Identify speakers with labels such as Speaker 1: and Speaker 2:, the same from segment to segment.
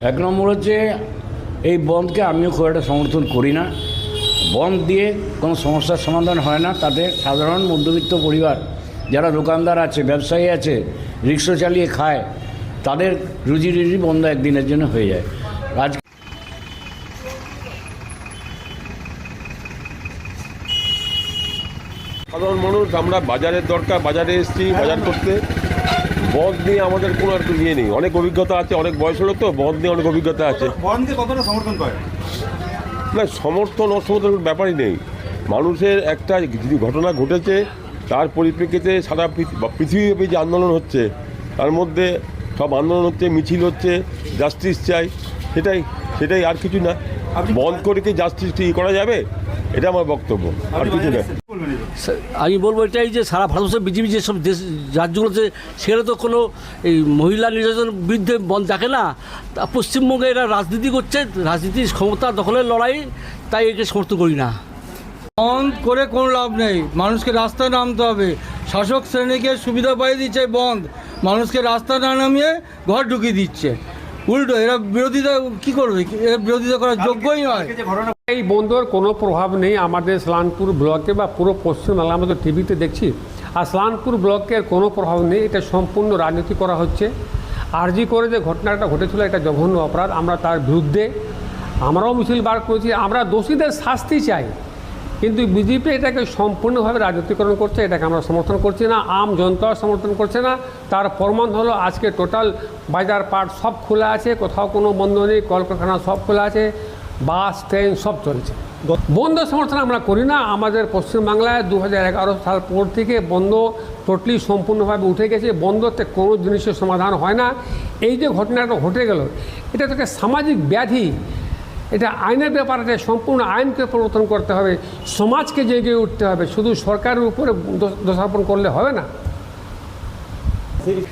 Speaker 1: এক নম্বর হচ্ছে, এই বন্ধকে আমিও খুব একটা সমর্থন করি না। বন্ধ দিয়ে কোনো সমস্যার সমাধান হয় না। তাতে সাধারণ মধ্যবিত্ত পরিবার, যারা দোকানদার আছে, ব্যবসায়ী আছে, রিক্সা চালিয়ে খায়, তাদের রুজি রুজি বন্ধ একদিনের জন্য হয়ে যায়। আজ
Speaker 2: সাধারণ মানুষ, আমরা বাজারের দরকার, বাজারে এসেছি, বাজার করতে। বধ নিয়ে আমাদের কোনো আর ইয়ে নেই। অনেক অভিজ্ঞতা আছে অনেক বয়স হলো তো বধ নিয়ে অনেক অভিজ্ঞতা আছে।
Speaker 3: বনকে কতটা সমর্থন করে?
Speaker 2: না সমর্থন অসমর্থনের ব্যাপারই নেই। মানুষের একটা যে ঘটনা ঘটেছে তার পরিপ্রেক্ষিতে সারা পৃথি- পৃথিবীব্যাপী যে আন্দোলন হচ্ছে তার মধ্যে সব আন্দোলন হচ্ছে মিছিল হচ্ছে জাস্টিস চাই সেটাই সেটাই আর কিছু না। বন্ধ করে কি জাস্টিস করা যাবে? এটা আমার বক্তব্য। আর কিছু না
Speaker 4: আমি বলব এটাই যে সারা ভারতবর্ষে বিজেপি যেসব দেশ রাজ্যগুলোতে সেখানে তো কোনো এই মহিলা নির্যাতনের বিরুদ্ধে বন্ধ থাকে না। তা পশ্চিমবঙ্গে এরা রাজনীতি করছে রাজনীতির ক্ষমতা দখলের লড়াই তাই একে সমর্থন করি না।
Speaker 5: বন্ধ করে কোনো লাভ নেই। মানুষকে রাস্তায় নামতে হবে। শাসক শ্রেণীকে সুবিধা পাইয়ে দিচ্ছে বন্ধ মানুষকে রাস্তা না নামিয়ে ঘর ঢুকিয়ে দিচ্ছে। উল্টো এরা বিরোধিতা কি করবে? এরা বিরোধিতা করার যোগ্যই নয়।
Speaker 6: এই বন্ধর কোনো প্রভাব নেই আমাদের স্লানপুর ব্লকে বা পুরো পশ্চিমবাংলা আমরা তো টিভিতে দেখছি। আর স্লানপুর ব্লকের কোনো প্রভাব নেই এটা সম্পূর্ণ রাজনীতি করা হচ্ছে। আরজি করে যে ঘটনাটা ঘটেছিল এটা জঘন্য অপরাধ। আমরা তার বিরুদ্ধে আমরাও মিছিল বার করেছি। আমরা দোষীদের শাস্তি চাই। কিন্তু বিজেপি এটাকে সম্পূর্ণভাবে রাজনীতিকরণ করছে, এটাকে আমরা সমর্থন করছি না, আম জনতা সমর্থন করছে না। তার প্রমাণ হলো আজকে টোটাল বাজার পাট সব খোলা আছে, কোথাও কোনো বন্ধ নেই, কলকারখানা সব খোলা আছে, বাস, ট্রেন সব চলছে। বন্ধ সমর্থন আমরা করি না, আমাদের পশ্চিমবাংলায় দু হাজার এগারো সাল পর থেকে বন্ধ টোটালি সম্পূর্ণভাবে উঠে গেছে, বন্ধতে কোনো জিনিসের সমাধান হয় না। এই যে ঘটনাটা ঘটে গেল, এটা তো একটা সামাজিক ব্যাধি। এটা আইনের ব্যাপার আছে সম্পূর্ণ আইনকে পরিবর্তন করতে হবে, সমাজকে জেগে উঠতে হবে, শুধু সরকারের উপরে দোষ- দোষারোপণ করলে হবে না।
Speaker 7: इस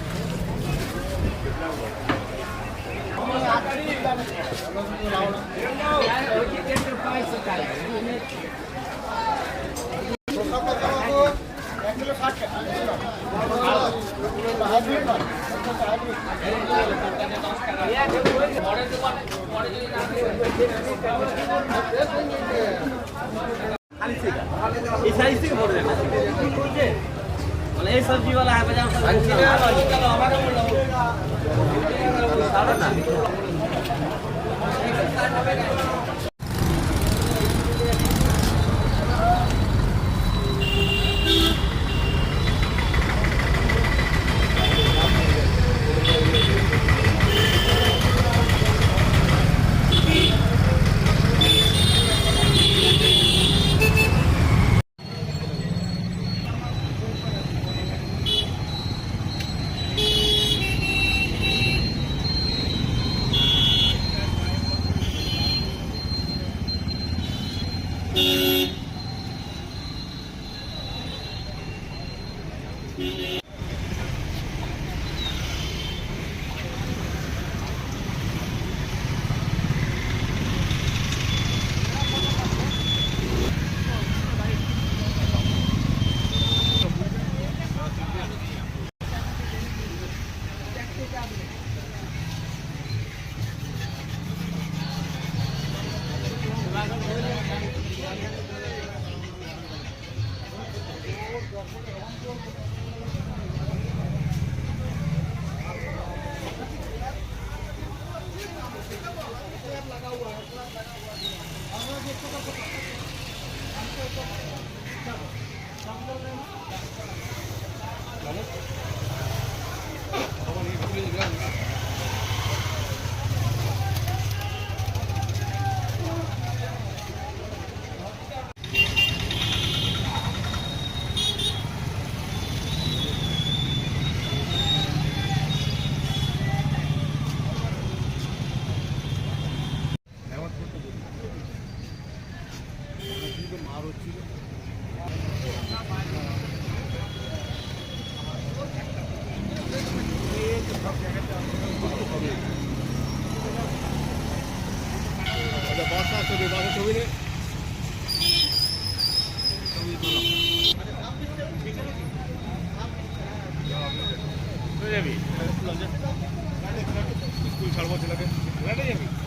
Speaker 7: এই সাইজ থেকে বড় দেন মানে এই সবজিওয়ালা হ্যাঁ বাজার আমাকে বললাম সারা না। Thank you. ना
Speaker 3: স্কুল ছাড়বো ছেলেকে যাবে